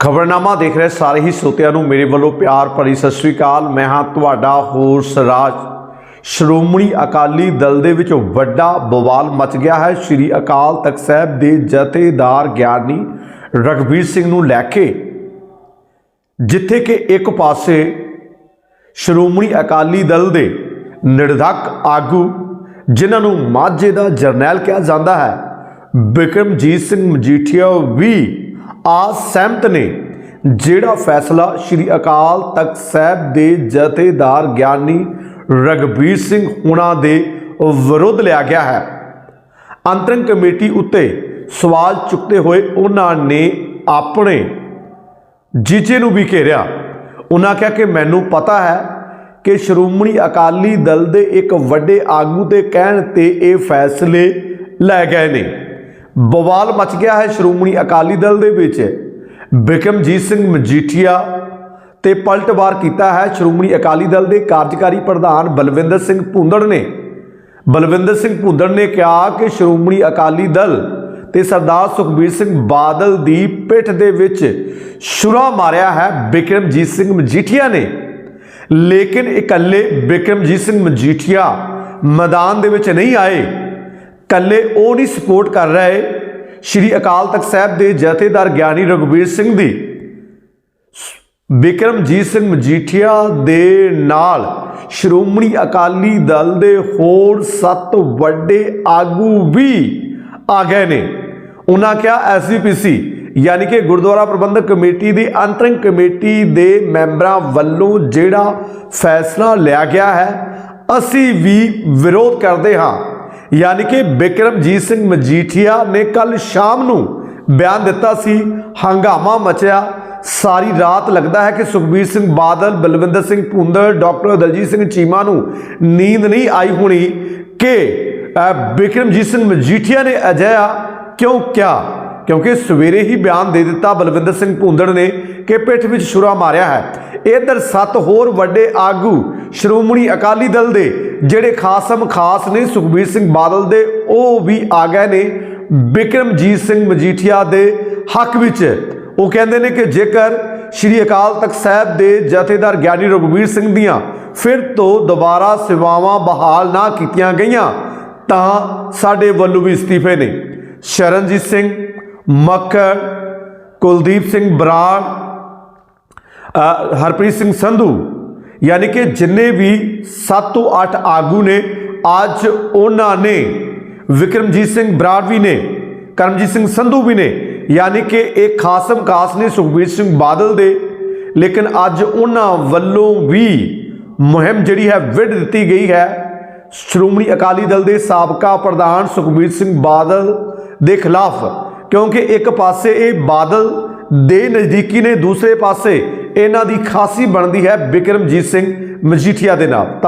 ਖਬਰਨਾਮਾ ਦੇਖ ਰਹੇ ਸਾਰੇ ਹੀ ਸਰੋਤਿਆਂ ਨੂੰ ਮੇਰੇ ਵੱਲੋਂ ਪਿਆਰ ਭਰੀ ਸਤਿ ਸ੍ਰੀ ਅਕਾਲ। ਮੈਂ ਹਾਂ ਤੁਹਾਡਾ ਹੋਰ ਸਰਾਜ ਸ਼੍ਰੋਮਣੀ ਅਕਾਲੀ ਦਲ ਦੇ ਵਿੱਚ ਵੱਡਾ ਬਵਾਲ ਮਚ ਗਿਆ ਹੈ। ਸ੍ਰੀ ਅਕਾਲ ਤਖਤ ਸਾਹਿਬ ਦੇ ਜਥੇਦਾਰ ਗਿਆਨੀ ਰਗਵੀਰ ਸਿੰਘ ਨੂੰ ਲੈ ਕੇ, ਜਿੱਥੇ ਕਿ ਇੱਕ ਪਾਸੇ ਸ਼੍ਰੋਮਣੀ ਅਕਾਲੀ ਦਲ ਦੇ ਨਿਰਧੱਕ ਆਗੂ, ਜਿਨ੍ਹਾਂ ਨੂੰ ਮਾਝੇ ਦਾ ਜਰਨੈਲ ਕਿਹਾ ਜਾਂਦਾ ਹੈ, ਬਿਕਰਮਜੀਤ ਸਿੰਘ ਮਜੀਠੀਆ ਵੀ ਆ ਸਹਿਮਤ ਨੇ, ਜਿਹੜਾ ਫੈਸਲਾ ਸ੍ਰੀ ਅਕਾਲ ਤਖਤ ਸਾਹਿਬ ਦੇ ਜਥੇਦਾਰ ਗਿਆਨੀ ਰਗਬੀਰ ਸਿੰਘ ਹੁਣਾਂ ਦੇ ਵਿਰੁੱਧ ਲਿਆ ਗਿਆ ਹੈ। ਅੰਤਰੰਗ ਕਮੇਟੀ ਉੱਤੇ ਸਵਾਲ ਚੁੱਕਦੇ ਹੋਏ ਉਹਨਾਂ ਨੇ ਆਪਣੇ ਜੀਜੇ ਨੂੰ ਵੀ ਘੇਰਿਆ। ਉਹਨਾਂ ਕਿਹਾ ਕਿ ਮੈਨੂੰ ਪਤਾ ਹੈ ਕਿ ਸ਼੍ਰੋਮਣੀ ਅਕਾਲੀ ਦਲ ਦੇ ਇੱਕ ਵੱਡੇ ਆਗੂ ਦੇ ਕਹਿਣ ਤੇ ਇਹ ਫੈਸਲੇ ਲੈ ਗਏ ਨੇ। ਬਵਾਲ ਮਚ ਗਿਆ ਹੈ ਸ਼੍ਰੋਮਣੀ ਅਕਾਲੀ ਦਲ ਦੇ ਵਿੱਚ। ਬਿਕਰਮਜੀਤ ਸਿੰਘ ਮਜੀਠੀਆ ਤੇ ਪਲਟਵਾਰ ਕੀਤਾ ਹੈ ਸ਼੍ਰੋਮਣੀ ਅਕਾਲੀ ਦਲ ਦੇ ਕਾਰਜਕਾਰੀ ਪ੍ਰਧਾਨ ਬਲਵਿੰਦਰ ਸਿੰਘ ਭੁੰਦੜ ਨੇ। ਬਲਵਿੰਦਰ ਸਿੰਘ ਭੁੰਦੜ ਨੇ ਕਿਹਾ ਕਿ ਸ਼੍ਰੋਮਣੀ ਅਕਾਲੀ ਦਲ ਤੇ ਸਰਦਾਰ ਸੁਖਬੀਰ ਸਿੰਘ ਬਾਦਲ ਦੀ ਪਿੱਠ ਦੇ ਵਿੱਚ ਛੁਰਾ ਮਾਰਿਆ ਹੈ ਬਿਕਰਮਜੀਤ ਸਿੰਘ ਮਜੀਠੀਆ ਨੇ। ਲੇਕਿਨ ਇਕੱਲੇ ਬਿਕਰਮਜੀਤ ਸਿੰਘ ਮਜੀਠੀਆ ਮੈਦਾਨ ਦੇ ਵਿੱਚ ਨਹੀਂ ਆਏ। ਕੱਲੇ ਉਹ ਨਹੀਂ ਸਪੋਰਟ ਕਰ ਰਹੇ ਸ਼੍ਰੀ ਅਕਾਲ ਤਖਤ ਸਾਹਿਬ ਦੇ ਜਥੇਦਾਰ ਗਿਆਨੀ ਰਘੁਬੀਰ ਸਿੰਘ ਦੀ। ਬਿਕਰਮਜੀਤ ਸਿੰਘ ਮਜੀਠੀਆ ਦੇ ਨਾਲ ਸ਼੍ਰੋਮਣੀ ਅਕਾਲੀ ਦਲ ਦੇ ਹੋਰ ਸੱਤ ਵੱਡੇ ਆਗੂ ਵੀ ਆ ਗਏ ਨੇ। ਉਹਨਾਂ ਕਿਹਾ ਐਸਜੀਪੀਸੀ ਯਾਨੀ ਕਿ ਗੁਰਦੁਆਰਾ ਪ੍ਰਬੰਧਕ ਕਮੇਟੀ ਦੀ ਅੰਤਰਿੰਗ ਕਮੇਟੀ ਦੇ ਮੈਂਬਰਾਂ ਵੱਲੋਂ ਜਿਹੜਾ ਫੈਸਲਾ ਲਿਆ ਗਿਆ ਹੈ, ਅਸੀਂ ਵੀ ਵਿਰੋਧ ਕਰਦੇ ਹਾਂ। ਯਾਨੀ ਕਿ ਬਿਕਰਮਜੀਤ ਸਿੰਘ ਮਜੀਠੀਆ ਨੇ ਕੱਲ ਸ਼ਾਮ ਨੂੰ ਬਿਆਨ ਦਿੱਤਾ ਸੀ, ਹੰਗਾਮਾ ਮਚਿਆ। ਸਾਰੀ ਰਾਤ ਲੱਗਦਾ ਹੈ ਕਿ ਸੁਖਬੀਰ ਸਿੰਘ ਬਾਦਲ, ਬਲਵਿੰਦਰ ਸਿੰਘ ਭੁੰਦੜ, ਡਾਕਟਰ ਦਲਜੀਤ ਸਿੰਘ ਚੀਮਾ ਨੂੰ ਨੀਂਦ ਨਹੀਂ ਆਈ ਹੋਣੀ ਕਿ ਬਿਕਰਮਜੀਤ ਸਿੰਘ ਮਜੀਠੀਆ ਨੇ ਅਜਿਹਾ ਕਿਉਂ ਕਿਹਾ? ਕਿਉਂਕਿ ਸਵੇਰੇ ਹੀ ਬਿਆਨ ਦੇ ਦਿੱਤਾ ਬਲਵਿੰਦਰ ਸਿੰਘ ਭੁੰਦੜ ਨੇ ਕਿ ਪਿੱਠ ਵਿੱਚ ਛੁਰਾ ਮਾਰਿਆ ਹੈ। ਇਧਰ ਸੱਤ ਹੋਰ ਵੱਡੇ ਆਗੂ ਸ਼੍ਰੋਮਣੀ ਅਕਾਲੀ ਦਲ ਦੇ, ਜਿਹੜੇ ਖਾਸਮ ਖਾਸ ਨੇ, ਸੁਖਬੀਰ ਸਿੰਘ ਬਾਦਲ ਦੇ, ਉਹ ਵੀ ਆ ਗਏ ਨੇ। ਬਿਕਰਮਜੀਤ ਸਿੰਘ ਮਜੀਠੀਆ ਦੇ ਹੱਕ ਵਿੱਚ ਉਹ ਕਹਿੰਦੇ ਨੇ ਕਿ ਜੇਕਰ ਸ਼੍ਰੀ ਅਕਾਲ ਤਖਤ ਸਾਹਿਬ ਦੇ ਜਥੇਦਾਰ ਗਿਆਨੀ ਰਘੁਬੀਰ ਸਿੰਘ ਦੀਆਂ ਫਿਰ ਤੋਂ ਦੁਬਾਰਾ ਸੇਵਾਵਾਂ ਬਹਾਲ ਨਾ ਕੀਤੀਆਂ ਗਈਆਂ, ਤਾਂ ਸਾਡੇ ਵੱਲੋਂ ਵੀ ਅਸਤੀਫੇ ਨੇ। ਸ਼ਰਨਜੀਤ ਸਿੰਘ, ਮੱਕੜ, ਕੁਲਦੀਪ ਸਿੰਘ ਬਰਾੜ ਹਰਪ੍ਰੀਤ ਸਿੰਘ ਸੰਧੂ, ਯਾਨੀ ਕਿ ਜਿੰਨੇ ਵੀ 7 ਤੋਂ 8 ਆਗੂ ਨੇ, ਅੱਜ ਉਹਨਾਂ ਨੇ ਵਿਕਰਮਜੀਤ ਸਿੰਘ ਬਰਾੜ ਵੀ ਨੇ, ਕਰਮਜੀਤ ਸਿੰਘ ਸੰਧੂ ਵੀ ਨੇ, ਯਾਨੀ ਕਿ ਇਹ ਖਾਸਮ ਖਾਸ ਨੇ ਸੁਖਬੀਰ ਸਿੰਘ ਬਾਦਲ ਦੇ, ਲੇਕਿਨ ਅੱਜ ਉਹਨਾਂ ਵੱਲੋਂ ਵੀ ਮੁਹਿੰਮ ਜਿਹੜੀ ਹੈ ਵਿੱਢ ਦਿੱਤੀ ਗਈ ਹੈ। ਸ਼੍ਰੋਮਣੀ ਅਕਾਲੀ ਦਲ ਦੇ ਸਾਬਕਾ ਪ੍ਰਧਾਨ ਸੁਖਬੀਰ ਸਿੰਘ ਬਾਦਲ ਦੇ ਖਿਲਾਫ, ਕਿਉਂਕਿ ਇੱਕ ਪਾਸੇ ਇਹ ਬਾਦਲ ਦੇ ਨਜ਼ਦੀਕੀ ਨੇ, ਦੂਸਰੇ ਪਾਸੇ ਇਹਨਾਂ ਦੀ ਖਾਸੀ ਬਣਦੀ ਹੈ ਬਿਕਰਮਜੀਤ ਸਿੰਘ ਮਜੀਠੀਆ ਦੇ ਨਾਲ।